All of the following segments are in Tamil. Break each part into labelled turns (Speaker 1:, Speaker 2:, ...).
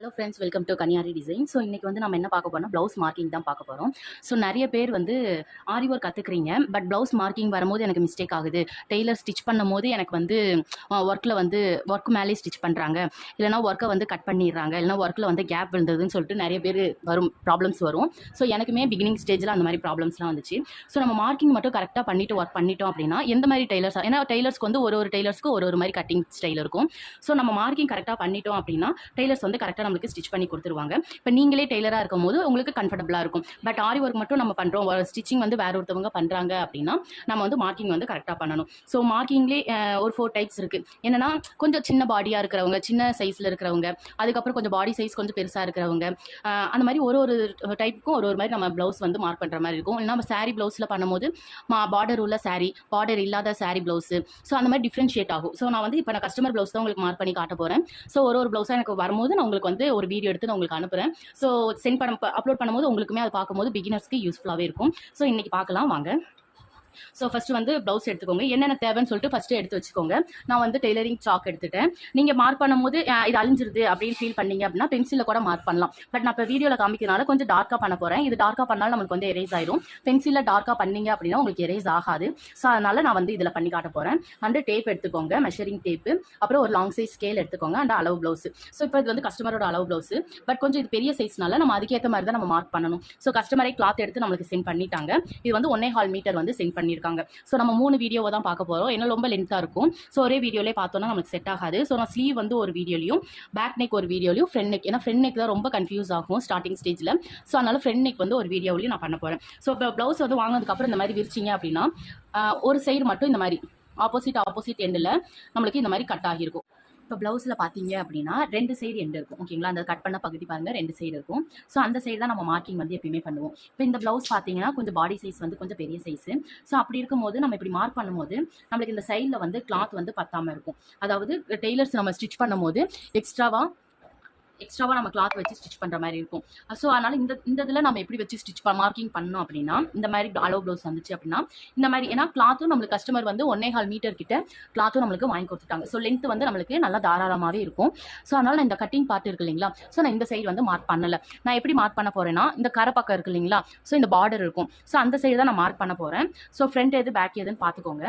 Speaker 1: Hello friends welcome to Kanniyari design so இன்றைக்கி வந்து நம்ம என்ன பார்க்க போகிறோம் ப்ளவுஸ் மார்க்கிங் தான் பார்க்க போகிறோம் ஸோ நிறைய பேர் வந்து ஆரி ஒர்க் கற்றுக்குறீங்க பட் ப்ளவுஸ் மார்க்கிங் வரும்போது எனக்கு மிஸ்டேக் ஆகுது. டெய்லர் ஸ்டிச் பண்ணும்போது எனக்கு வந்து ஒர்க்கில் வந்து ஒர்க் மேலே ஸ்டிச் பண்ணுறாங்க இல்லைனா ஒர்க்கை வந்து கட் பண்ணிடுறாங்க. இல்லைனா ஒர்க்கில் வந்து கேப் விழுந்ததுன்னு சொல்லிட்டு நிறைய பேர் வரும் ப்ராப்ளம்ஸ் வரும். ஸோ எனக்குமே பிகினிங் ஸ்டேஜில் அந்த மாதிரி ப்ராப்ளம்ஸ்லாம் வந்துச்சு. ஸோ நம்ம மார்க்கிங் மட்டும் கரெக்டாக பண்ணிட்டு ஒர்க் பண்ணிட்டோம் அப்படின்னா எந்த மாதிரி டெய்லர்ஸ் ஏன்னா டெய்லர்ஸ்க்கு வந்து ஒரு ஒரு டெய்லர்ஸ்க்கு ஒரு ஒரு மாதிரி கட்டிங் ஸ்டைல் இருக்கும். ஸோ நம்ம மார்க்கிங் கரெக்டாக பண்ணிட்டோம் அப்படின்னா டெய்லர்ஸ் வந்து கரெக்டாக நம்மளுக்கு ஸ்டிச் பண்ணி கொடுத்துருவாங்க. இப்போ நீங்களே டெய்லராக இருக்கும் போது உங்களுக்கு கம்ஃபர்டபுளாக இருக்கும். பட் ஆரி ஒர்க் மட்டும் நம்ம பண்ணுறோம் ஸ்டிச்சிங் வந்து வேறு ஒருத்தவங்க பண்ணுறாங்க அப்படின்னா நம்ம வந்து மார்க்கிங் வந்து கரெக்டாக பண்ணணும். ஸோ மார்க்கிங்லேயே ஒரு ஃபோர் டைப்ஸ் இருக்குது என்னென்னா கொஞ்சம் சின்ன பாடியாக இருக்கிறவங்க சின்ன சைஸில் இருக்கிறவங்க அதுக்கப்புறம் கொஞ்சம் பாடி சைஸ் கொஞ்சம் பெருசாக இருக்கிறவங்க அந்த மாதிரி ஒரு ஒரு டைப்புக்கும் ஒரு ஒரு மாதிரி நம்ம ப்ளவுஸ் வந்து மார்க் பண்ணுற மாதிரி இருக்கும். இல்லைனா நம்ம சாரீ ப்ளவுஸில் பண்ணும்போது மா பார்டர் உள்ள சாரீ பார்டர் இல்லாத சாரீ ப்ளவுஸு ஸோ அந்த மாதிரி டிஃப்ரென்ஷியேட் ஆகும். ஸோ நான் வந்து இப்போ நான் கஸ்டமர் ப்ளவுஸ் தான் உங்களுக்கு மார்க் பண்ணி காட்ட போகிறேன் ஸோ ஒரு ஒரு ப்ளவுஸாக எனக்கு வரும்போது நான் உங்களுக்கு வந்து ஒரு வீடியோ எடுத்து நான் உங்களுக்கு அனுப்புகிறேன் ஸோ சென்ட் பண்ண அப்லோட் பண்ணும்போது உங்களுக்குமே அதை பார்க்கும்போது பிகினர்ஸ்க்கு யூஸ்ஃபுல்லாகவே இருக்கும். ஸோ இன்றைக்கி பார்க்கலாம் வாங்க. ஸோ ஃபஸ்ட்டு வந்து ப்ளவுஸ் எடுத்துக்கோங்க. என்னென்ன தேவைன்னு சொல்லிட்டு ஃபஸ்ட்டு எடுத்து வச்சுக்கோங்க. நான் வந்து டெய்லரிங் சாக் எடுத்துட்டேன். நீங்கள் மார்க் பண்ணும்போது இது அழிஞ்சிருது அப்படின்னு ஃபீல் பண்ணீங்க அப்படின்னா பென்சிலில் கூட மார்க் பண்ணலாம். பட் நான் இப்போ வீடியோவில் காமிக்கிறனால கொஞ்சம் டார்க்காக பண்ண போகிறேன் இது டார்க்காக பண்ணாலும் நமக்கு வந்து எரேஸ் ஆயிரும். பென்சிலில் டார்க்காக பண்ணீங்க அப்படின்னா உங்களுக்கு எரேஸ் ஆகாது. ஸோ அதனால் நான் வந்து இதில் பண்ணி காட்ட போகிறேன் அண்டு டேப் எடுத்துக்கோங்க. மெஷரிங் டேப்பு அப்புறம் ஒரு லாங் சைஸ் ஸ்கேல் எடுத்துக்கோங்க. அண்ட் அளவு ப்ளவுஸ் ஸோ இப்போ இது வந்து கஸ்டமரோட அளவு ப்ளவுஸ் பட் கொஞ்சம் இது பெரிய சைஸ்னால நம்ம அதுக்கேற்ற மாதிரி தான் நம்ம மார்க் பண்ணணும். ஸோ கஸ்டமரை கிளாத் எடுத்து நம்மளுக்கு சென்ட் பண்ணிட்டாங்க. இது வந்து ஒன்னே ஹால் மீட்டர் வந்து சென்ட் பண்ணியிருக்காங்க ஸோ நம்ம மூணு வீடியோவை தான் பார்க்க போகிறோம் ஏன்னா ரொம்ப லென்த்தாக இருக்கும். ஸோ ஒரே வீடியோலேயே பார்த்தோன்னா நமக்கு செட் ஆகாது. ஸோ நான் ஸ்லீவ் வந்து ஒரு வீடியோலையும் பேக் நெக் ஒரு வீடியோலையும் ஃப்ரெண்ட் நெக் ஏன்னா ஃப்ரெண்ட் நெக் தான் ரொம்ப கன்ஃபியூஸ் ஆகும் ஸ்டார்டிங் ஸ்டேஜில் ஸோ அதனால் ஃப்ரெண்ட் நெக் வந்து ஒரு வீடியோவிலையும் நான் பண்ண போகிறேன் ஸோ இப்போ ப்ளவுஸ் வந்து வாங்கினதுக்கப்புறம் இந்த மாதிரி விரிச்சிங்க அப்படின்னா ஒரு சைடு மட்டும் இந்த மாதிரி ஆப்போசிட் ஆப்போசிட் எண்டில் நம்மளுக்கு இந்த மாதிரி கட் ஆகியிருக்கும் இப்போ ப்ளவுஸில் பார்த்தீங்க அப்படின்னா ரெண்டு சைடு எண்டு இருக்கும். ஓகேங்களா அந்த கட் பண்ண பகுதி பாருங்கள் ரெண்டு சைடு இருக்கும். ஸோ அந்த சைடு தான் நம்ம மார்க்கிங் வந்து எப்பயுமே பண்ணுவோம். இப்போ இந்த ப்ளவுஸ் பார்த்தீங்கன்னா கொஞ்சம் பாடி சைஸ் வந்து கொஞ்சம் பெரிய சைஸு ஸோ அப்படி இருக்கும்போது நம்ம இப்படி மார்க் பண்ணும்போது நம்மளுக்கு இந்த சைடில் வந்து கிளாத் வந்து பத்தாமல் இருக்கும். அதாவது டெய்லர்ஸ் நம்ம ஸ்டிச் பண்ணும்போது எக்ஸ்ட்ராவாக எக்ஸ்ட்ராவாக நம்ம கிளாத் வச்சு ஸ்டிச் பண்ணுற மாதிரி இருக்கும். ஸோ அதனால் இந்த இந்த இதில் நம்ம எப்படி வச்சு ஸ்டிச் மார்க்கிங் பண்ணோம் அப்படின்னா இந்த மாதிரி அளவு ப்ளவுஸ் வந்துச்சு அப்படின்னா இந்த மாதிரி ஏன்னா கிளாத்தும் நம்மளுக்கு கஸ்டமர் வந்து ஒன்னே கால் மீட்டர் கிட்ட கிளாத்தும் நம்மளுக்கு வாங்கி கொடுத்துட்டாங்க. ஸோ லென்த் வந்து நம்மளுக்கு நல்லா தாராளமாகவே இருக்கும். ஸோ அதனால் நான் இந்த கட்டிங் பார்ட் இருக்கு இல்லைங்களா? ஸோ நான் இந்த சைடு வந்து மார்க் பண்ணலை. நான் எப்படி மார்க் பண்ண போகிறேன்னா இந்த கரை பக்கம் இருக்கு இல்லைங்களா? ஸோ இந்த பார்டர் இருக்கும். ஸோ அந்த சைடு தான் நான் மார்க் பண்ண போகிறேன் ஸோ ஃப்ரண்ட் எது பேக் எதுன்னு பார்த்துக்கோங்க.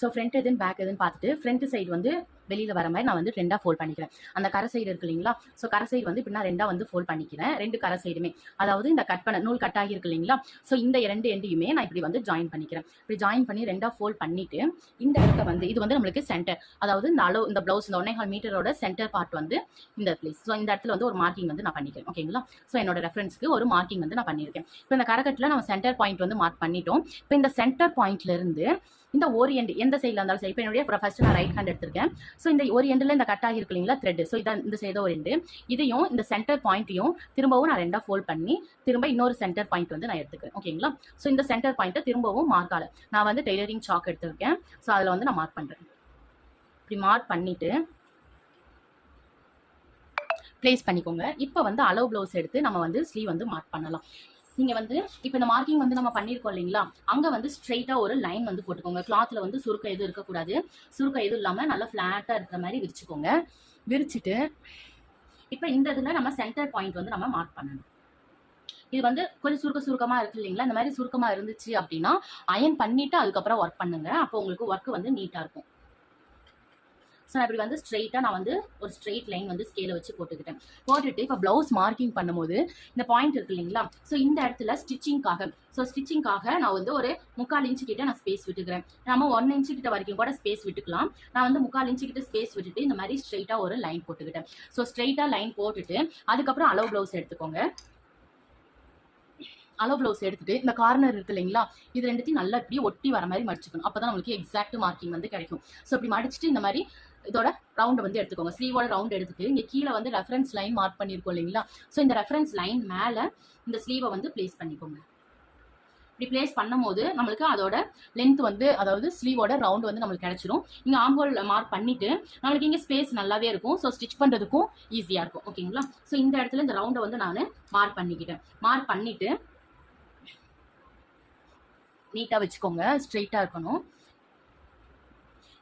Speaker 1: ஸோ ஃப்ரண்ட் எதுன்னு பேக் எதுன்னு பார்த்துட்டு ஃப்ரண்ட் சைடு வந்து வெளியில் வர மாதிரி நான் வந்து ரெண்டாக ஃபோல்ட் பண்ணிக்கிறேன். அந்த கரை சைடு இருக்கு இல்லைங்களா? ஸோ கரை சைடு வந்து இப்படி நான் ரெண்டாக வந்து ஃபோல்ட் பண்ணிக்கிறேன். ரெண்டு கரை சைடுமே அதாவது இந்த கட் பண்ண நூல் கட் ஆகியிருக்கு இல்லைங்களா? ஸோ இந்த ரெண்டு எண்டையுமே நான் இப்படி வந்து ஜாயின் பண்ணிக்கிறேன். இப்படி ஜாயின் பண்ணி ரெண்டாக ஃபோல்ட் பண்ணிட்டு இந்த இடத்த வந்து இது வந்து நம்மளுக்கு சென்டர் அதாவது இந்த அளவு இந்த ப்ளவுஸ் இந்த ஒன்னே ஹால் மீட்டரோட சென்டர் பார்ட் வந்து இந்த பிளேஸ் ஸோ இந்த இடத்துல வந்து ஒரு மார்க்கிங் வந்து நான் பண்ணிக்கிறேன். ஓகேங்களா ஸோ என்னோட ரெஃபரன்ஸ்க்கு ஒரு மார்க்கிங் வந்து நான் பண்ணியிருக்கேன். இப்போ இந்த கரக்கட்டில் நம்ம சென்டர் பாயிண்ட் வந்து மார்க் பண்ணிட்டோம். இப்போ இந்த சென்டர் பாயிண்ட்லேருந்து இந்த ஓரியண்ட் எந்த சைடில் இருந்தாலும் சரி. இப்போ என்னுடைய ஃபஸ்ட்டு நான் ரைட் ஹேண்ட் எடுத்திருக்கேன். ஸோ இந்த ஓரியண்டில் இந்த கட் ஆகிருக்கு இல்லைங்களா? த்ரெட் ஸோ இதான் இந்த சைடு ஒரு இதையும் இந்த சென்டர் பாயிண்ட்டையும் திரும்பவும் நான் ரெண்டாக ஃபோல்ட் பண்ணி திரும்ப இன்னொரு சென்டர் பாயிண்ட் வந்து நான் எடுத்துக்கிறேன். ஓகேங்களா ஸோ இந்த சென்டர் பாயிண்ட்டை திரும்பவும் மார்க் ஆகல நான் வந்து டெய்லரிங் சாக் எடுத்திருக்கேன். ஸோ அதில் வந்து நான் மார்க் பண்ணுறேன் இப்படி மார்க் பண்ணிவிட்டு ப்ளேஸ் பண்ணிக்கோங்க. இப்போ வந்து அளவு ப்ளவுஸ் எடுத்து நம்ம வந்து ஸ்லீவ் வந்து மார்க் பண்ணலாம். நீங்கள் வந்து இப்போ இந்த மார்க்கிங் வந்து நம்ம பண்ணியிருக்கோம் இல்லைங்களா? அங்கே வந்து ஸ்ட்ரெயிட்டாக ஒரு லைன் வந்து போட்டுக்கோங்க. கிளாத்தில் வந்து சுருக்கம் எதுவும் இருக்கக்கூடாது. சுருக்கம் எதுவும் இல்லாமல் நல்லா ஃப்ளாட்டாக இருக்கிற மாதிரி விரிச்சுக்கோங்க. விரிச்சிட்டு இப்போ இந்த இதில் நம்ம சென்டர் பாயிண்ட் வந்து நம்ம மார்க் பண்ணணும். இது வந்து கொஞ்சம் சுருக்க சுருக்கமாக இருக்கு இல்லைங்களா? இந்த மாதிரி சுருக்கமாக இருந்துச்சு அப்படின்னா அயன் பண்ணிவிட்டு அதுக்கப்புறம் ஒர்க் பண்ணுங்க. அப்போ உங்களுக்கு ஒர்க் வந்து நீட்டாக இருக்கும். ஸோ நான் இப்படி வந்து ஸ்ட்ரெயிட்டாக நான் வந்து ஒரு ஸ்ட்ரெயிட் லைன் வந்து ஸ்கேலை வச்சு போட்டுக்கிட்டேன். போட்டுட்டு இப்போ ப்ளவுஸ் மார்க்கிங் பண்ணும்போது இந்த பாயிண்ட் இருக்கு இல்லைங்களா? ஸோ இந்த இடத்துல ஸ்டிச்சிங்காக ஸோ ஸ்டிச்சிங்காக நான் வந்து ஒரு முக்கால் இன்ச்சு கிட்ட நான் ஸ்பேஸ் விட்டுக்கிறேன். நம்ம ஒன் இன்ச்சு கிட்ட வரைக்கும் கூட ஸ்பேஸ் விட்டுக்கலாம். நான் வந்து முக்கால் இன்ச்சு கிட்ட ஸ்பேஸ் விட்டுட்டு இந்த மாதிரி ஸ்ட்ரெயிட்டாக ஒரு லைன் போட்டுக்கிட்டேன். ஸோ ஸ்ட்ரெயிட்டாக லைன் போட்டுட்டு அதுக்கப்புறம் அளவு ப்ளவுஸ் எடுத்துக்கோங்க. அளவு ப்ளவுஸ் எடுத்துட்டு இந்த கார்னர் இருக்கு இல்லைங்களா? இது ரெண்டுத்தையும் நல்லா இப்படி ஒட்டி வர மாதிரி மடிச்சுக்கணும். அப்போ தான் நம்மளுக்கு எக்ஸாக்ட் மார்க்கிங் வந்து கிடைக்கும். ஸோ இப்படி மடிச்சுட்டு இந்த மாதிரி இதோட ரவுண்ட் வந்து எடுத்துக்கோங்க. ஸ்லீவோட ரவுண்ட் எடுத்துட்டு இங்கே கீழே வந்து ரெஃபரன்ஸ் லைன் மார்க் பண்ணியிருக்கோம் இல்லைங்களா? ஸோ இந்த ரெஃபரன்ஸ் லைன் மேலே இந்த ஸ்லீவை வந்து ப்ளேஸ் பண்ணிக்கோங்க. இப்படி ப்ளேஸ் பண்ணும்போது நம்மளுக்கு அதோட லென்த் வந்து அதாவது ஸ்லீவோட ரவுண்ட் வந்து நம்மளுக்கு கிடச்சிரும். இங்கே ஆம்போல் மார்க் பண்ணிவிட்டு நம்மளுக்கு இங்கே ஸ்பேஸ் நல்லாவே இருக்கும். ஸோ ஸ்டிச் பண்ணுறதுக்கும் ஈஸியாக இருக்கும். ஓகேங்களா ஸோ இந்த இடத்துல இந்த ரவுண்டை வந்து நான் மார்க் பண்ணிக்கிட்டேன். மார்க் பண்ணிவிட்டு நீட்டாக வச்சுக்கோங்க. ஸ்ட்ரெயிட்டாக இருக்கணும்.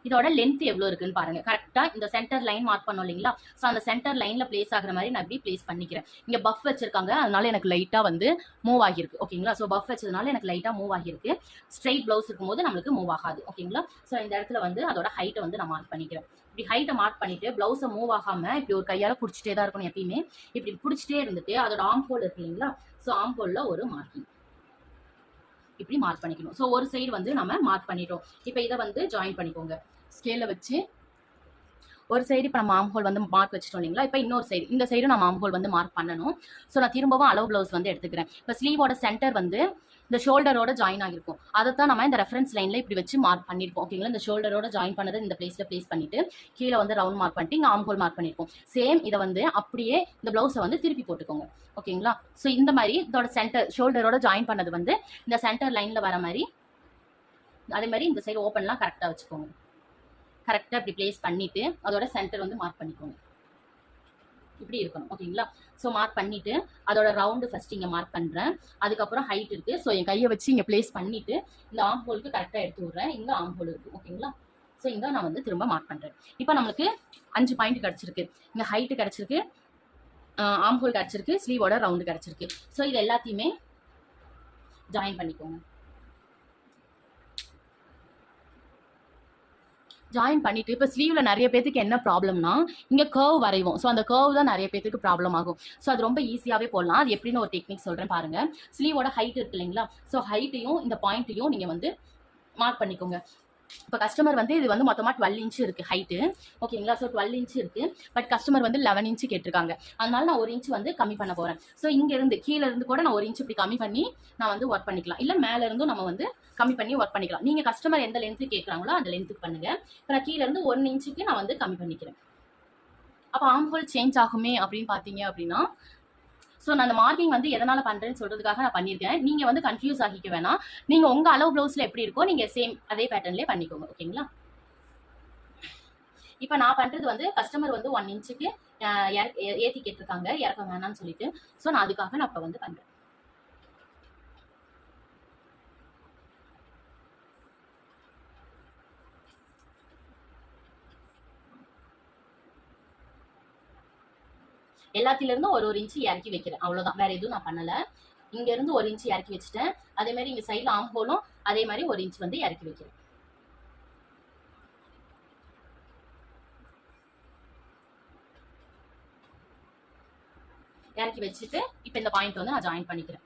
Speaker 1: இதோட லென்த் எவ்வளோ இருக்குன்னு பாருங்க. கரெக்டாக இந்த சென்டர் லைன் மார்க் பண்ணோம் இல்லைங்களா? ஸோ அந்த சென்டர் லைனில் ப்ளேஸ் ஆகிற மாதிரி நான் இப்படி ப்ளேஸ் பண்ணிக்கிறேன். இங்கே பஃப் வச்சிருக்காங்க. அதனால எனக்கு லைட்டாக வந்து மூவ் ஆகிருக்கு ஓகேங்களா ஸோ பஃப் வச்சதுனால எனக்கு லைட்டாக மூவ் ஆகிருக்கு ஸ்ட்ரைட் ப்ளவுஸ் இருக்கும்போது நம்மளுக்கு மூவ் ஆகாது. ஓகேங்களா ஸோ இந்த இடத்துல வந்து அதோட ஹைட்டை வந்து நான் மார்க் பண்ணிக்கிறேன். இப்படி ஹைட்டை மார்க் பண்ணிட்டு ப்ளவுஸை மூவ் ஆகாம இப்படி ஒரு கையால் பிடிச்சிட்டே தான் இருக்கணும் எப்பயுமே. இப்படி பிடிச்சிட்டே இருந்துட்டு அதோட ஆம் ஹோல் இருக்கு இல்லைங்களா? ஸோ ஆம் ஹோலில் ஒரு மார்க்கிங் இப்படி மார்க் பண்ணிக்கணும். ஸோ ஒரு சைடு வந்து நம்ம மார்க் பண்ணிட்டோம். இப்போ இதை வந்து ஜாயின் பண்ணிக்கோங்க. ஸ்கேலில் வச்சு ஒரு சைடு இப்போ நம்ம ஆம் ஹோல் வந்து மார்க் வச்சுட்டோம் இல்லைங்களா? இப்போ இன்னொரு சைடு இந்த சைடு நம்ம ஆம் ஹோல் வந்து மார்க் பண்ணணும். ஸோ நான் திரும்பவும் அளவு ப்ளவுஸ் வந்து எடுத்துக்கிறேன். இப்போ ஸ்லீவோட சென்டர் வந்து இந்த ஷோல்டரோட ஜாயின் ஆகிருக்கும். அதை தான் நம்ம இந்த ரெஃபரன்ஸ் லைனில் இப்படி வச்சு மார்க் பண்ணியிருப்போம் ஓகேங்களா இந்த ஷோல்டரோட ஜாயின் பண்ணதை இந்த பிளேஸில் ப்ளேஸ் பண்ணிட்டு கீழே வந்து ரவுண்ட் மார்க் பண்ணிட்டு இங்கே ஆம் ஹோல் மார்க் பண்ணியிருக்கோம் சேம் இதை வந்து அப்படியே இந்த ப்ளவுஸை வந்து திருப்பி போட்டுக்கோங்க. ஓகேங்களா ஸோ இந்த மாதிரி இதோட சென்டர் ஷோல்டரோட ஜாயின் பண்ணது வந்து இந்த சென்டர் லைனில் வர மாதிரி அதே மாதிரி இந்த சைடு ஓப்பன்லாம் கரெக்டாக வச்சுக்கோங்க. கரெக்டாக இப்படி ப்ளேஸ் பண்ணிவிட்டு அதோட சென்டர் வந்து மார்க் பண்ணிக்கோங்க. இப்படி இருக்கணும் ஓகேங்களா? ஸோ மார்க் பண்ணிவிட்டு அதோட ரவுண்டு ஃபஸ்ட் இங்கே மார்க் பண்ணுறேன் அதுக்கப்புறம் ஹைட் இருக்குது ஸோ என் கையை வச்சு இங்கே ப்ளேஸ் பண்ணிவிட்டு இந்த ஆம் ஹோலுக்கு கரெக்டாக எடுத்து விட்றேன். இங்கே ஆம் ஹோல் இருக்குது ஓகேங்களா? ஸோ இங்கே நான் வந்து திரும்ப மார்க் பண்ணுறேன் இப்போ நம்மளுக்கு அஞ்சு பாயிண்ட் கிடச்சிருக்கு. இங்கே ஹைட்டு கிடச்சிருக்கு ஆம் ஹோல் கிடச்சிருக்கு ஸ்லீவோட ரவுண்டு கிடச்சிருக்கு. ஸோ இது எல்லாத்தையுமே ஜாயின் பண்ணிக்கோங்க. ஜாயின் பண்ணிட்டு இப்போ ஸ்லீவ்ல நிறைய பேத்துக்கு என்ன ப்ராப்ளம்னா இங்கே கர்வ் வரைவோம். ஸோ அந்த கர்வ் தான் நிறைய பேத்துக்கு ப்ராப்ளம் ஆகும். ஸோ அது ரொம்ப ஈஸியாகவே போடலாம். அது எப்படின்னு ஒரு டெக்னிக் சொல்கிறேன் பாருங்க. ஸ்லீவோட ஹைட் இருக்கு இல்லைங்களா? ஸோ ஹைட்டையும் இந்த பாயிண்ட்டையும் நீங்கள் வந்து மார்க் பண்ணிக்கோங்க. இப்போ கஸ்டமர் வந்து இது வந்து மொத்தமாக டுவெல் இன்ச்சு இருக்குது ஹைட்டு ஓகேங்களா ஸோ டுவெல் இன்ச்சு இருக்குது பட் கஸ்டமர் வந்து லெவன் இன்ச்சு கேட்டிருக்காங்க. அதனால நான் ஒரு இன்ச் வந்து கம்மி பண்ண போகிறேன் ஸோ இங்கேருந்து கீழேருந்து கீழே இருந்து கூட நான் ஒரு இன்ச்சு இப்படி கம்மி பண்ணி நான் வந்து ஒர்க் பண்ணிக்கலாம். இல்லை மேலேருந்தும் நம்ம வந்து கம்மி பண்ணி ஒர்க் பண்ணிக்கலாம். நீங்கள் கஸ்டமர் எந்த லென்த்து கேட்குறாங்களோ அந்த லென்த்துக்கு பண்ணுங்கள் இப்போ நான் கீழேருந்து ஒன் இன்ச்சுக்கு நான் வந்து கம்மி பண்ணிக்கிறேன். அப்போ ஆம்ஹோல் சேஞ்ச் ஆகுமே அப்படின்னு பார்த்தீங்க அப்படின்னா ஸோ நான் அந்த மார்க்கிங் வந்து எதனால் பண்ணுறேன்னு சொல்கிறதுக்காக நான் பண்ணியிருக்கேன். நீங்கள் வந்து கன்ஃபியூஸ் ஆகிக்க வேணாம். நீங்கள் உங்கள் அளவு ப்ளவுஸில் எப்படி இருக்கோ நீங்கள் சேம் அதே பேட்டர்ன்லேயே பண்ணிக்கோங்க. ஓகேங்களா இப்போ நான் பண்ணுறது வந்து கஸ்டமர் வந்து ஒன் இன்ச்சுக்கு ஏற்றி கேட்டிருக்காங்க இறக்க வேணாம்னு சொல்லிட்டு. ஸோ நான் அதுக்காக நான் இப்போ வந்து பண்ணுறேன் எல்லாத்துல இருந்தும் ஒரு ஒரு இன்ச்சு இறக்கி வைக்கிறேன். அவ்வளவுதான். வேற எதுவும் நான் பண்ணல. இங்க இருந்து ஒரு இன்ச்சு இறக்கி வச்சுட்டேன். அதே மாதிரி இங்க சைடில் ஆம் ஹோலும் அதே மாதிரி ஒரு இன்ச் வந்து இறக்கி வைக்கிறேன். இறக்கி வச்சுட்டு இப்போ இந்த பாயிண்ட் வந்து நான் ஜாயின் பண்ணிக்கிறேன்.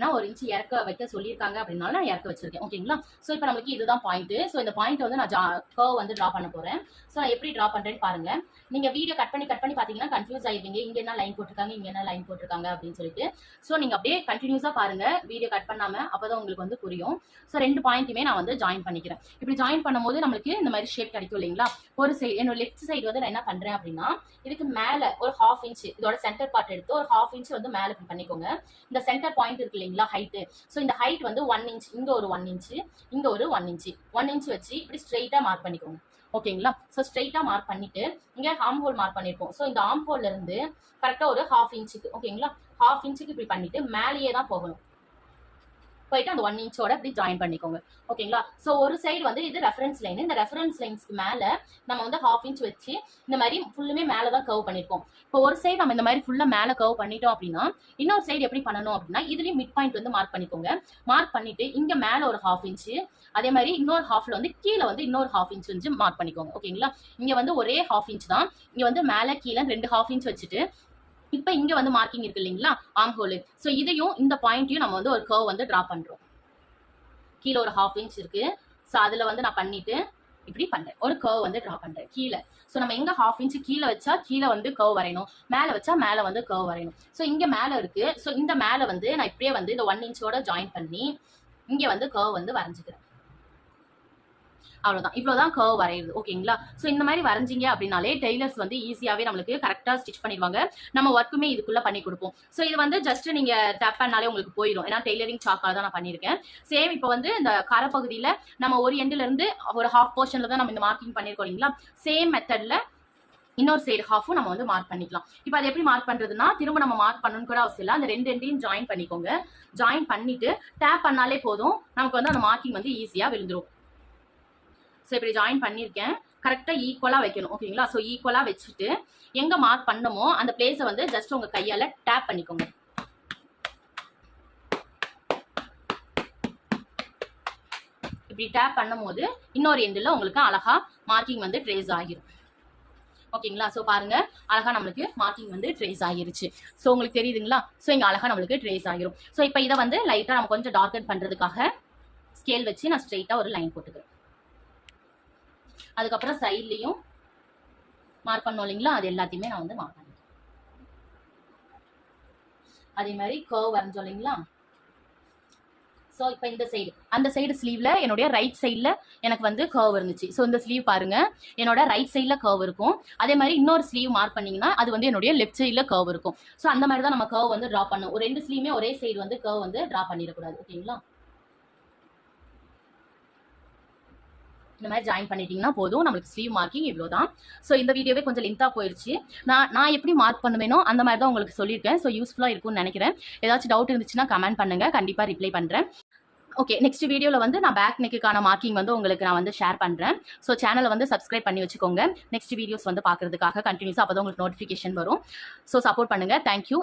Speaker 1: நான் ஒரு இன்ச்சு இறக்க வைக்க சொல்லியிருக்காங்க அப்படின்னாலும் நான் இறக்க வச்சிருக்கேன். ஓகேங்களா ஸோ இப்போ நம்மளுக்கு இதுதான் பாயிண்ட் ஸோ இந்த பாயிண்ட் வந்து நான் ஜா கர்வ் வந்து ட்ரா பண்ண போறேன். ஸோ நான் எப்படி ட்ரா பண்றேன்னு பாருங்க. நீங்க வீடியோ கட் பண்ணி கட் பண்ணி பாத்தீங்கன்னா கன்ஃபியூஸ் ஆயிருவீங்க இங்க என்ன லைன் போட்டிருக்காங்க? இங்க என்ன லைன் போட்டிருக்காங்க? அப்படின்னு சொல்லிட்டு. ஸோ நீங்க அப்படியே கண்டினியூஸா பாருங்க. வீடியோ கட் பண்ணாம அப்பதான் உங்களுக்கு வந்து புரியும். ஸோ ரெண்டு பாயிண்ட்டுமே நான் வந்து ஜாயின் பண்ணிக்கிறேன். இப்படி ஜாயின் பண்ணும்போது நம்மளுக்கு இந்த மாதிரி ஷேப் கிடைக்கும் இல்லைங்களா? ஒரு சைடு என்னோட லெஃப்ட் சைடு வந்து நான் என்ன பண்றேன் அப்படின்னா இதுக்கு மேல ஒரு ஹாஃப் இன்ச் இதோட சென்டர் பார்ட் எடுத்து ஒரு ஹாஃப் இன்ச் வந்து மேல பண்ணிக்கோங்க. இந்த சென்டர் பாயிண்ட் இருக்கு இல்லைங்களா? ஹைட்டு ஸோ இந்த ஹைட் வந்து ஒன் இன்ச் இங்கே ஒரு ஒன் இன்ச் இங்கே ஒரு ஒன் இன்ச் ஒன் இன்ச் வச்சு இப்படி ஸ்ட்ரெயிட்டாக மார்க் பண்ணிக்கோங்க. ஓகேங்களா? ஸோ ஸ்ட்ரெயிட்டா மார்க் பண்ணிட்டு இங்கே ஆம் ஹோல் மார்க் பண்ணியிருப்போம் ஸோ இந்த ஆம் ஹோல்லேருந்து இருந்து கரெக்டா ஒரு ஹாஃப் இன்ச்சுக்கு ஓகேங்களா? ஹாஃப் இன்ச்சுக்கு இப்படி பண்ணிட்டு மேலேயே தான் போகணும். போயிட்டு அந்த ஒன் இன்ச்சோட அப்படி ஜாயின் பண்ணிக்கோங்க. ஓகேங்களா ஸோ ஒரு சைடு வந்து இது ரெஃபரன்ஸ் லைன் இந்த ரெஃபரன்ஸ் லைன்ஸ்க்கு மேலே நம்ம வந்து ஹாஃப் இன்ச் வச்சு இந்த மாதிரி ஃபுல்லுமே மேலே தான் கர்வ் பண்ணியிருக்கோம் இப்போ ஒரு சைடு நம்ம இந்த மாதிரி ஃபுல்லாக மேலே கர்வ் பண்ணிட்டோம் அப்படின்னா இன்னொரு சைடு எப்படி பண்ணணும் அப்படின்னா இதுலேயும் மிட் பாயிண்ட் வந்து மார்க் பண்ணிக்கோங்க. மார்க் பண்ணிட்டு இங்கே மேலே ஒரு ஹாஃப் இன்ச்சு அதே மாதிரி இன்னொரு ஹாஃப்ல வந்து கீழே வந்து இன்னொரு ஹாஃப் இன்ச் வந்து மார்க் பண்ணிக்கோங்க. ஓகேங்களா இங்கே வந்து ஒரே ஹாஃப் இன்ச் தான். இங்கே வந்து மேலே கீழே ரெண்டு ஹாஃப் இன்ச் வச்சுட்டு இப்போ இங்கே வந்து மார்க்கிங் இருக்கு இல்லைங்களா? ஆம் ஹோல் ஸோ இதையும் இந்த பாயிண்ட்டையும் நம்ம வந்து ஒரு கர்வ் வந்து ட்ரா பண்ணுறோம் கீழே ஒரு ஹாஃப் இன்ச் இருக்குது ஸோ அதில் வந்து நான் பண்ணிவிட்டு இப்படி பண்ணுறேன் ஒரு கர்வ் வந்து ட்ரா பண்ணுறேன் கீழே. ஸோ நம்ம எங்கே ஹாஃப் இன்ச் கீழே வச்சா கீழே வந்து கர்வ் வரையணும். மேலே வச்சா மேலே வந்து கர்வ் வரையணும். ஸோ இங்கே மேலே இருக்குது ஸோ இந்த மேலே வந்து நான் இப்படியே வந்து இந்த ஒன் இன்ச்சோட ஜாயின் பண்ணி இங்கே வந்து கர்வ் வந்து வரைஞ்சிக்கிறேன். அவ்வளோதான் இவ்வளோதான் கர்வ் வரையுது. ஓகேங்களா ஸோ இந்த மாதிரி வரைஞ்சிங்க அப்படின்னாலே டெய்லர்ஸ் வந்து ஈஸியாகவே நம்மளுக்கு கரெக்டாக ஸ்டிச் பண்ணிடுவாங்க. நம்ம ஒர்க்குமே இதுக்குள்ளே பண்ணி கொடுப்போம். ஸோ இது வந்து ஜஸ்ட் நீங்கள் டேப் பண்ணாலே உங்களுக்கு போயிடும். ஏன்னா டெய்லரிங் சாக்கால் தான் நான் பண்ணியிருக்கேன். சேம் இப்போ வந்து இந்த கரப்பகுதியில் நம்ம ஒரு எண்டுலேருந்து ஒரு ஹாஃப் போர்ஷனில் தான் நம்ம இந்த மார்க்கிங் பண்ணியிருக்கோம் இல்லைங்களா? சேம் மெத்தடில் இன்னொரு சைடு ஹாஃபும் நம்ம வந்து மார்க் பண்ணிக்கலாம். இப்போ அது எப்படி மார்க் பண்ணுறதுன்னா திரும்ப நம்ம மார்க் பண்ணணும் கூட அவசியம் இல்லை. அந்த ரெண்டு ரெண்டையும் ஜாயின் பண்ணிக்கோங்க. ஜாயின் பண்ணிவிட்டு டேப் பண்ணாலே போதும். நமக்கு வந்து அந்த மார்க்கிங் வந்து ஈஸியாக விழுந்துரும். ஸோ இப்படி ஜாயின் பண்ணியிருக்கேன் கரெக்டாக ஈக்குவலாக வைக்கணும். ஓகேங்களா? ஸோ ஈக்குவலாக வச்சுட்டு எங்கே மார்க் பண்ணமோ அந்த பிளேஸை வந்து ஜஸ்ட் உங்கள் கையால் டேப் பண்ணிக்கோங்க. இப்படி டேப் பண்ணும்போது இன்னொரு எண்டில் உங்களுக்கு அழகாக மார்க்கிங் வந்து ட்ரேஸ் ஆகிரும். ஓகேங்களா? ஸோ பாருங்க. அழகாக நம்மளுக்கு மார்க்கிங் வந்து ட்ரேஸ் ஆகிருச்சு. ஸோ உங்களுக்கு தெரியுதுங்களா? ஸோ இங்கே அழகாக நம்மளுக்கு ட்ரேஸ் ஆகிரும். ஸோ இப்போ இதை வந்து லைட்டாக நம்ம கொஞ்சம் டார்க்கன் பண்ணுறதுக்காக ஸ்கேல் வச்சு நான் ஸ்ட்ரெயிட்டாக ஒரு லைன் போட்டுக்கிறேன். அதுக்கப்புறம் சைட்லேயும் மார்க் பண்ணோம் இல்லைங்களா? அது எல்லாத்தையுமே நான் வந்து மார்க் பண்ணிக்கிறேன் அதே மாதிரி கர்வ் வரைஞ்சோம் இல்லைங்களா? ஸோ இப்போ இந்த சைடு அந்த சைடு ஸ்லீவில் என்னுடைய ரைட் சைடில் எனக்கு வந்து கர்வ் இருந்துச்சு. ஸோ இந்த ஸ்லீவ் பாருங்க. என்னோட ரைட் சைடில் கர்வ் இருக்கும். அதே மாதிரி இன்னொரு ஸ்லீவ் மார்க் பண்ணிங்கன்னா அது வந்து என்னுடைய லெஃப்ட் சைடில் கர்வ் இருக்கும். ஸோ அந்த மாதிரி தான் நம்ம கர்வ் வந்து ட்ரா பண்ணும் ஒரு ரெண்டு ஸ்லீவுமே ஒரே சைடு வந்து கர்வ் வந்து ட்ரா பண்ணிடக்கூடாது. ஓகேங்களா? இந்த மாதிரி ஜாயின் பண்ணிட்டீங்கன்னா போதும். நம்மளுக்கு ஸ்லீவ் மார்க்கிங் இவ்வளோ தான் ஸோ இந்த வீடியோவே கொஞ்சம் லென்த்தாக போயிடுச்சு நான் நான் எப்படி மார்க் பண்ணுவேனோ அந்த மாதிரி தான் உங்களுக்கு சொல்லியிருக்கேன். ஸோ யூஸ்ஃபுல்லாக இருக்கும்னு நினைக்கிறேன். ஏதாச்சும் டவுட் இருந்துச்சுன்னா கமெண்ட் பண்ணுங்கள் கண்டிப்பாக ரிப்ளை பண்ணுறேன் ஓகே நெக்ஸ்ட் வீடியோவில் வந்து நான் பேக் நெக்குக்கான மார்க்கிங் வந்து உங்களுக்கு நான் வந்து ஷேர் பண்ணுறேன் ஸோ சேனலை வந்து சப்ஸ்கிரைப் பண்ணி வச்சுக்கோங்க. நெக்ஸ்ட் வீடியோஸ் வந்து பார்க்கறதுக்காக கண்டினியூஸாக அப்போ தான் உங்களுக்கு நோட்டிஃபிகேஷன் வரும். ஸோ சப்போர்ட் பண்ணுங்கள் தேங்க்யூ